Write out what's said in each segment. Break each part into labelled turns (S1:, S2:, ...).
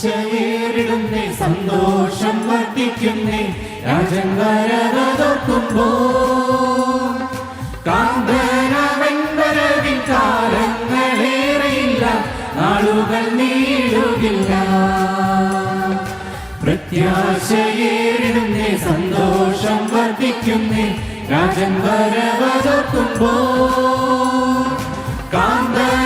S1: പ്രത്യാശയേറിടുന്നേ സന്തോഷം വർദ്ധിക്കുന്നേ രാജൻ കാന്തനവൻ വരവിൻ കാലങ്ങളേറെയില്ല നാളുകൾ നീളുകില്ല. പ്രത്യാശയേറിടുന്നേ സന്തോഷം വർദ്ധിക്കുന്നേ രാജൻ വരവതോർക്കുമ്പോ കാന്തനവൻ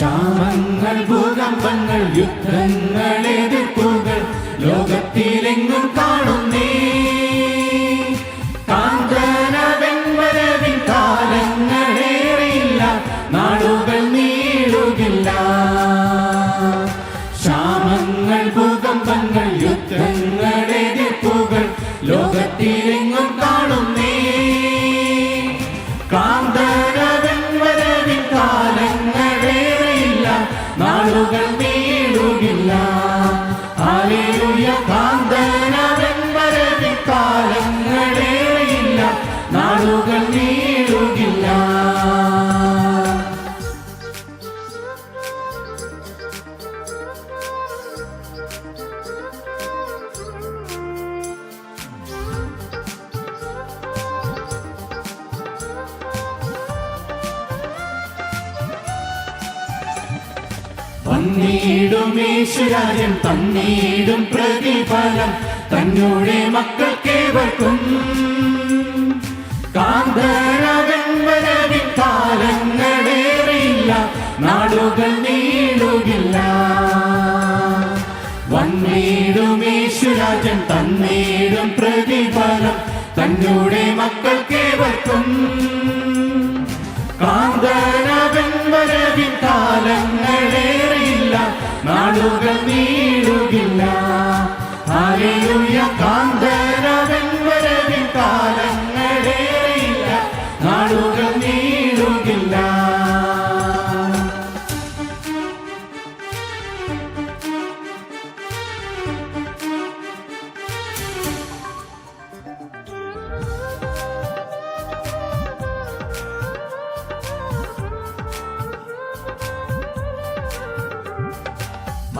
S1: ക്ഷാമങ്ങൾ ഭൂകമ്പങ്ങൾ യുദ്ധങ്ങൾ എതിർപ്പുകൾ ലോകത്തിലെങ്ങും ഹാലേലൂയ വന്നീടും യേശുരാജൻ തന്നീടും പ്രതിഫലം തന്നോടെ മക്കൾക്കേവർക്കും കാന്തരവൻ വരവിൻ കാലങ്ങളേറിയില്ല നാടുകൾ നീളുകില്ല. വന്നീടും യേശുരാജൻ തന്നീടും പ്രതിഫലം തന്നോടെ മക്കൾക്കേവർക്കും കാന്തനവൻ വരവിൻ കാലങ്ങളേറിയില്ല നാളുകൾ നീളുകില്ല.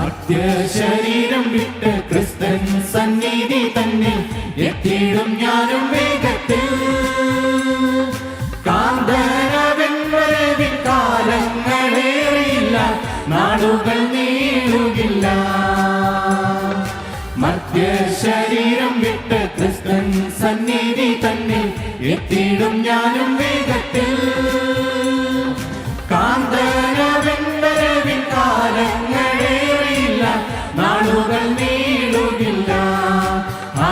S1: മധ്യശരീരം വിട്ട് ക്രിസ്തൻ സന്നിധി തന്നെ എത്തിയിടും ഞാനും വേഗത്തിൽ. കാന്തരവൻ വരവിൻ കാലങ്ങളേറിയില്ല നാടുകൾ നീളുകില്ല. മധ്യശരീരം വിട്ട് ക്രിസ്തൻ സന്നിധി തന്നെ എത്തിയിടും ഞാനും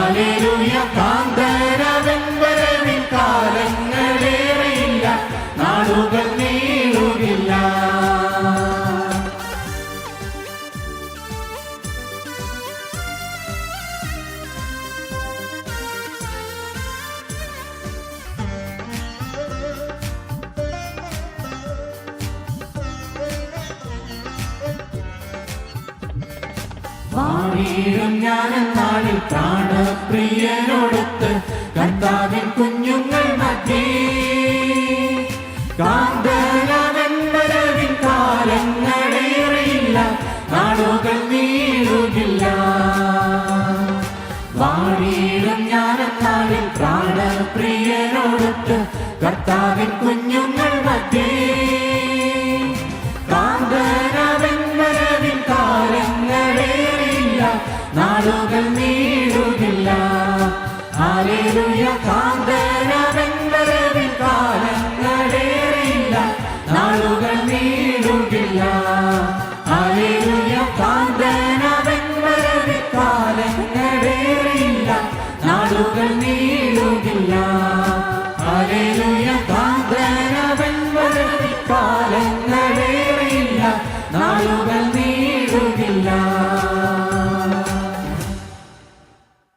S1: ഹാലേലൂയ കാന്തരവൻ വരവിൻ കാലങ്ങളേറിയില്ല. നാളുകൾ നീളുകില്ല. വാണിയിടും ഞാനെന്നാളിൽ പ്രാണപ്രിയനോടൊത്ത് കർത്താവിൻ കുഞ്ഞുങ്ങൾ പ്രാണപ്രിയനോടൊത്ത് കർത്താവിൻ കുഞ്ഞുങ്ങൾ മധ്യേ ഹാലേലൂയ കാന്തരവൻ കാലങ്ങളേറില്ല നാളുകൾ നീളുകില്ല. ഹാലേലൂയ കാന്തരവൻ കാലങ്ങളേറില്ല നാളുകൾ നീളുകില്ല